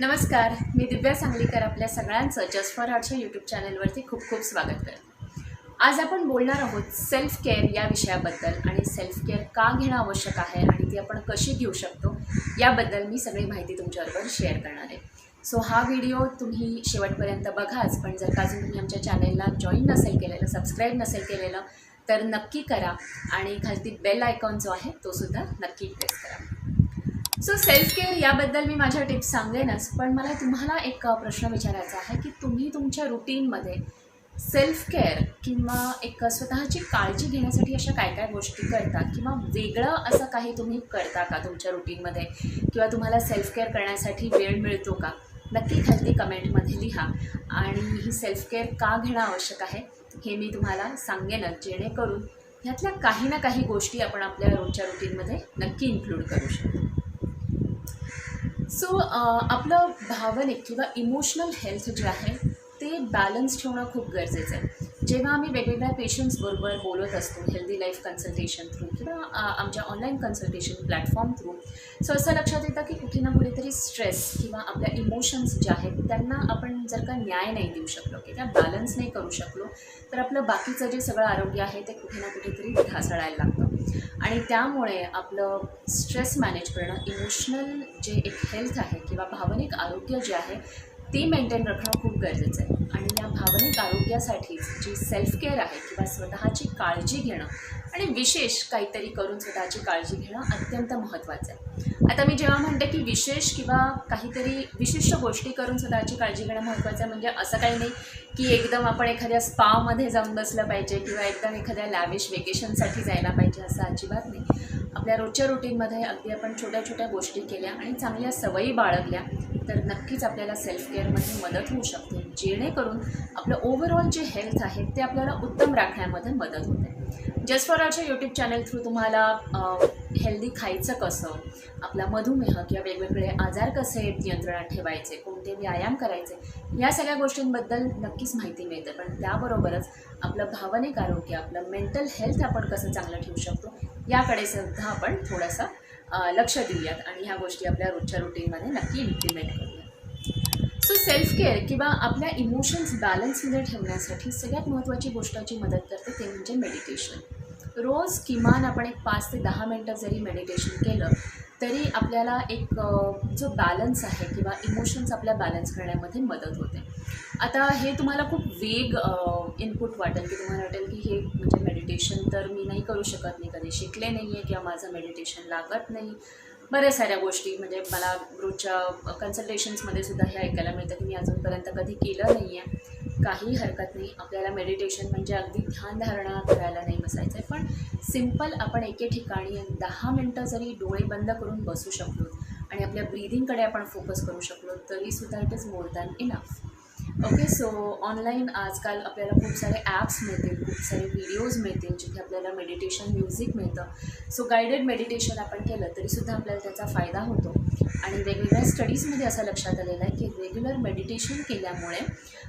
नमस्कार मी दिव्या सांगलीकर आपल्या सगळ्यांचं जस्ट फॉर आर्टच्या यूट्यूब चॅनलवरती खूप खूप स्वागत करते. आज आपण बोलणार आहोत सेल्फ केअर या विषयाबद्दल आणि सेल्फ केअर का घेणं आवश्यक आहे आणि ती आपण कशी घेऊ शकतो याबद्दल मी सगळी माहिती तुमच्याबरोबर शेअर करणार आहे. सो हा व्हिडिओ तुम्ही शेवटपर्यंत बघाच पण जर का अजून तुम्ही आमच्या चॅनेलला जॉईन नसेल केलेलं सबस्क्राईब नसेल केलेलं तर नक्की करा आणि खालती बेल आयकॉन जो आहे तो सुद्धा नक्की प्रेस करा. सो सेल्फ केअर याबद्दल मी माझ्या टिप्स सांगेनच पण मला तुम्हाला एक प्रश्न विचारायचा आहे की तुम्ही तुमच्या रुटीनमध्ये सेल्फ केअर किंवा एक स्वतःची काळजी घेण्यासाठी अशा काय काय गोष्टी करता? किंवा वेगळं असं काही तुम्ही करता का तुमच्या रुटीनमध्ये किंवा तुम्हाला सेल्फ केअर करण्यासाठी वेळ मिळतो का? नक्की खालती कमेंटमध्ये लिहा. आणि ही सेल्फ केअर का घेणं आवश्यक आहे? हे मी तुम्हाला सांगेनच जेणेकरून ह्यातल्या काही ना काही गोष्टी आपण आपल्या रोजच्या रुटीनमध्ये नक्की इन्क्लूड करू शकतो सो आपलं भावनिक किंवा इमोशनल हेल्थ जे आहे ते बॅलन्स ठेवणं खूप गरजेचं आहे. जेव्हा आम्ही वेगवेगळ्या पेशंट्सबरोबर बोलत असतो हेल्दी लाईफ कन्सल्टेशन थ्रू किंवा आमच्या online consultation platform through so असं लक्षात येतं की कुठे ना कुठेतरी स्ट्रेस किंवा आपल्या इमोशन्स जे आहेत त्यांना आपण जर का न्याय नाही देऊ शकलो की त्या बॅलन्स नाही करू शकलो तर आपलं बाकीचं जे सगळं आरोग्य आहे ते कुठे ना कुठेतरी ढासळायला लागतं. आणि त्यामुळे आपलं स्ट्रेस मॅनेज करणं इमोशनल जे एक हेल्थ आहे किंवा भावनिक आरोग्य जे आहे ती मेंटेन राखणं खूप गरजेचं आहे. आणि या भावनिक आरोग्यासाठीच जी सेल्फ केअर आहे किंवा स्वतःची काळजी घेणं आणि विशेष काहीतरी करून स्वतःची काळजी घेणं अत्यंत महत्त्वाचं आहे. आता मी जेव्हा म्हणते की विशेष किंवा काहीतरी विशिष्ट गोष्टी करून स्वतःची काळजी घेणं महत्त्वाचं आहे म्हणजे असं काही नाही की एकदम आपण एखाद्या स्पामध्ये जाऊन बसलं पाहिजे किंवा एकदम एखाद्या लॅविश वेकेशनसाठी जायला पाहिजे असं अजिबात नाही. आपल्या रोजच्या रुटीनमध्ये अगदी आपण छोट्या छोट्या गोष्टी केल्या आणि चांगल्या सवयी बाळगल्या तर नक्कीच आपल्याला सेल्फ केअरमध्ये मदत होऊ शकते जेणेकरून आपलं ओव्हरऑल जे हेल्थ आहे ते आपल्याला उत्तम राखण्यामध्ये मदत होते. जस्ट फॉर आरच्या यूट्यूब चॅनल थ्रू तुम्हाला हेल्दी खायचं कसं आपला मधुमेह किंवा वेगवेगळे आजार कसे नियंत्रणात ठेवायचे कोणते व्यायाम करायचे या सगळ्या गोष्टींबद्दल नक्कीच माहिती मिळते. पण त्याबरोबरच आपलं भावनिक आरोग्य आपलं मेंटल हेल्थ आपण कसं चांगलं ठेवू शकतो याकडे सुद्धा आपण थोडासा लक्ष देऊयात आणि ह्या गोष्टी आपल्या रोजच्या रुटीनमध्ये नक्की इम्प्लिमेंट करूयात. सो सेल्फ केअर किंवा आपल्या इमोशन्स बॅलन्समध्ये ठेवण्यासाठी सगळ्यात महत्त्वाची गोष्ट जी मदत करते ते म्हणजे मेडिटेशन रोज किमान आपण एक पाच ते दहा मिनटं जरी मेडिटेशन केलं तरी आपल्याला एक जो बॅलन्स आहे किंवा इमोशन्स आपल्या बॅलन्स करण्यामध्ये मदत होते. आता हे तुम्हाला खूप वेग इनपुट वाटेल की तुम्हाला वाटेल की हे म्हणजे मेडिटेशन तर मी नाही करू शकत मी कधी शिकले नाही आहे किंवा माझं मेडिटेशन लागत नाही. बऱ्याच साऱ्या गोष्टी म्हणजे मला रोजच्या कन्सल्टेशन्समध्ये सुद्धा हे ऐकायला मिळतं की मी अजूनपर्यंत कधी केलं नाही आहे काही हरकत नाही. आपल्याला मेडिटेशन म्हणजे अगदी ध्यानधारणा करायला नाही बसायचं आहे पण सिंपल आपण एके ठिकाणी दहा मिनटं जरी डोळे बंद करून बसू शकलो आणि आपल्या ब्रीदिंगकडे आपण फोकस करू शकलो तरीसुद्धा it is more than enough okay so online आजकाल आपल्याला खूप सारे ॲप्स मिळतील खूप सारे व्हिडिओज मिळतील जिथे आपल्याला मेडिटेशन म्युझिक मिळतं. सो गायडेड मेडिटेशन आपण केलं तरीसुद्धा आपल्याला त्याचा फायदा होतो. आणि वेगवेगळ्या स्टडीजमध्ये असं लक्षात आलेलं आहे की रेग्युलर मेडिटेशन केल्यामुळे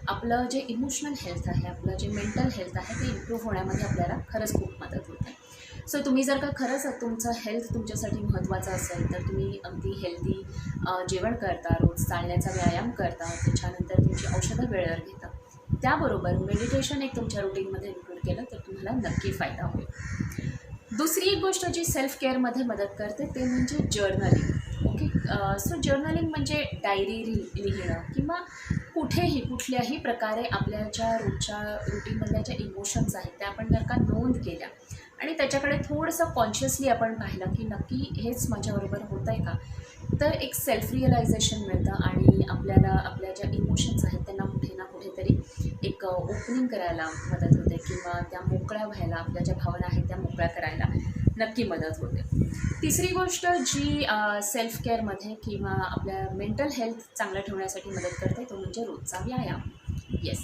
आपलं जे इमोशनल हेल्थ आहे आपलं जे मेंटल हेल्थ आहे ते इम्प्रूव्ह होण्यामध्ये आपल्याला खरंच खूप मदत होते. सो तुम्ही जर का खरंच तुमचं हेल्थ तुमच्यासाठी महत्त्वाचं असेल तर तुम्ही अगदी हेल्दी जेवण करता रोज चालण्याचा व्यायाम करता त्याच्यानंतर तुमची औषधं वेळेवर घेता. त्याबरोबर मेडिटेशन एक तुमच्या रुटीनमध्ये इन्क्लूड केलं तर तुम्हाला नक्की फायदा होईल. दुसरी एक गोष्ट जी सेल्फ केअरमध्ये मदत करते ते म्हणजे जर्नलिंग ओके सो जर्नलिंग म्हणजे डायरी लिहिणं किंवा कुठेही कुठल्याही प्रकारे आपल्या ज्या रोजच्या रुटीनमधल्या ज्या इमोशन्स आहेत त्या आपण जर का नोंद केल्या आणि त्याच्याकडे थोडंसं कॉन्शियसली आपण पाहिलं की नक्की हेच माझ्याबरोबर होतं आहे का? तर एक सेल्फ रिअलायझेशन मिळतं आणि आपल्याला आपल्या ज्या इमोशन्स आहेत त्यांना कुठे ना कुठेतरी एक ओपनिंग करायला मदत होते किंवा त्या मोकळ्या व्हायला आपल्या ज्या भावना आहेत त्या मोकळ्या करायला नक्की मदत होते. तिसरी गोष्ट जी सेल्फ केअरमध्ये किंवा आपल्या मेंटल हेल्थ चांगलं ठेवण्यासाठी मदत करते तो म्हणजे रोजचा व्यायाम. येस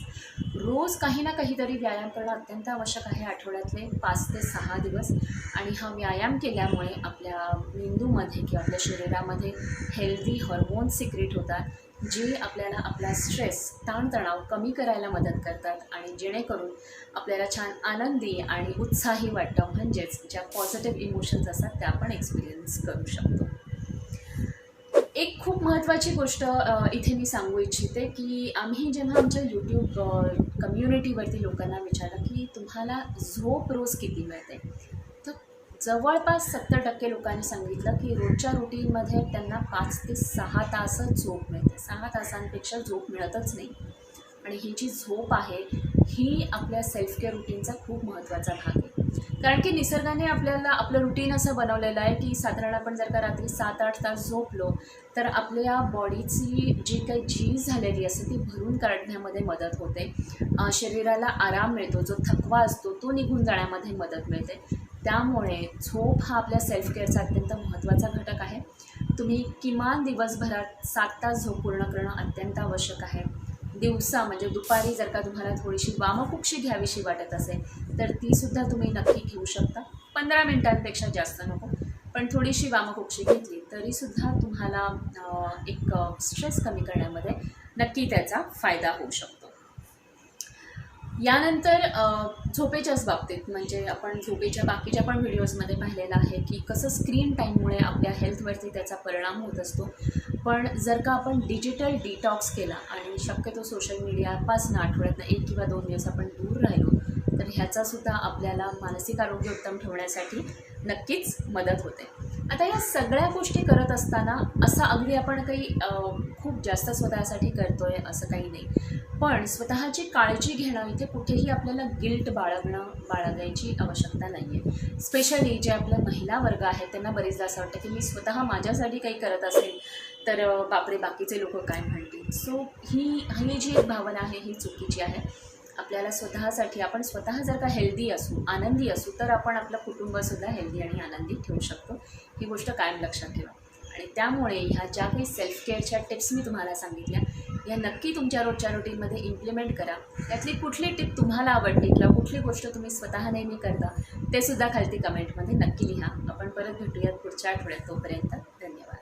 रोज काही ना काहीतरी व्यायाम करणं अत्यंत आवश्यक आहे आठवड्यातले पाच ते सहा दिवस. आणि हा व्यायाम केल्यामुळे आपल्या मेंदूमध्ये किंवा आपल्या शरीरामध्ये हेल्दी हॉर्मोन्स सिक्रेट होतात जे आपल्याला आपला स्ट्रेस ताणतणाव कमी करायला मदत करतात आणि जेणेकरून आपल्याला छान आनंदी आणि उत्साही वाटतं. म्हणजेच ज्या पॉझिटिव्ह इमोशन्स असतात त्या आपण एक्सपिरियन्स करू शकतो. एक खूप महत्त्वाची गोष्ट इथे मी सांगू इच्छिते की आम्ही जेव्हा आमच्या यूट्यूब कम्युनिटीवरती लोकांना विचारलं की तुम्हाला झोप रोज किती मिळते? तर जवळपास सत्तर टक्के लोकांनी सांगितलं की रोजच्या रुटीनमध्ये त्यांना पाच ते सहा तासच झोप मिळते. सहा तासांपेक्षा झोप मिळतच नाही. आणि ही जी झोप आहे ही आपल्या सेल्फ केअर रुटीनचा खूप महत्त्वाचा भाग आहे. कारण की निसर्गाने आपल्याला आपलं रुटीन असं बनवलेलं आहे की साधारण आपण जर का रात्री सात आठ तास झोपलो तर आपल्या बॉडीची जी काही झीज झालेली असते ती भरून काढण्यामध्ये मदत होते. शरीराला आराम मिळतो जो थकवा असतो तो निघून जाण्यामध्ये मदत मिळते. त्यामुळे झोप हा आपल्या सेल्फ केअरचा अत्यंत महत्त्वाचा घटक आहे. तुम्ही किमान दिवसभरात सात तास झोप पूर्ण करणं अत्यंत आवश्यक आहे. दिवसा म्हणजे दुपारी जर का तुम्हाला थोडीशी वामकुक्षी घ्यावीशी वाटत असेल तर तीसुद्धा तुम्ही नक्की घेऊ शकता. पंधरा मिनिटांपेक्षा जास्त नको पण थोडीशी वामकुक्षी घेतली तरीसुद्धा तुम्हाला एक स्ट्रेस कमी करण्यामध्ये नक्की त्याचा फायदा होऊ शकतो. यानंतर झोपेच्याच बाबतीत म्हणजे आपण झोपेच्या बाकीच्या पण व्हिडिओजमध्ये पाहिलेलं आहे की कसं स्क्रीन टाईममुळे आपल्या हेल्थवरती त्याचा परिणाम होत असतो. पण जर का आपण डिजिटल डिटॉक्स केला आणि शक्यतो सोशल मीडियापासून आठवड्यातनं एक किंवा दोन दिवस आपण दूर राहिलो तर ह्याचासुद्धा आपल्याला मानसिक आरोग्य उत्तम ठेवण्यासाठी नक्कीच मदत होते. आता या सगळ्या गोष्टी करत असताना असं अगदी आपण काही खूप जास्त स्वतःसाठी करतो आहे असं काही नाही. पण स्वतःची काळजी घेणं इथे कुठेही आपल्याला गिल्ट बाळगणं बाळगायची आवश्यकता नाही आहे स्पेशली जे आपल्या महिला वर्ग आहेत त्यांना बरेचदा असं वाटतं की मी स्वतः माझ्यासाठी काही करत असेल तर बापरे बाकीचे लोक काय म्हणतील? सो ही ही जी एक भावना आहे ही चुकीची आहे. आपल्याला स्वतःसाठी आपण स्वतः जर का हेल्दी असू आनंदी असू तर आपण आपलं कुटुंबसुद्धा हेल्दी आणि आनंदी ठेवू शकतो. ही गोष्ट कायम लक्षात ठेवा. आणि त्यामुळे ह्या ज्या काही सेल्फ केअरच्या टिप्स मी तुम्हाला सांगितल्या ह्या नक्की तुमच्या रोजच्या रुटीनमध्ये इम्प्लिमेंट करा. त्यातली कुठली टिप तुम्हाला आवडली किंवा कुठली गोष्ट तुम्ही स्वतः नेहमी करता ते सुद्धा खालती कमेंटमध्ये नक्की लिहा. आपण परत भेटूयात पुढच्या आठवड्यात. तोपर्यंत धन्यवाद.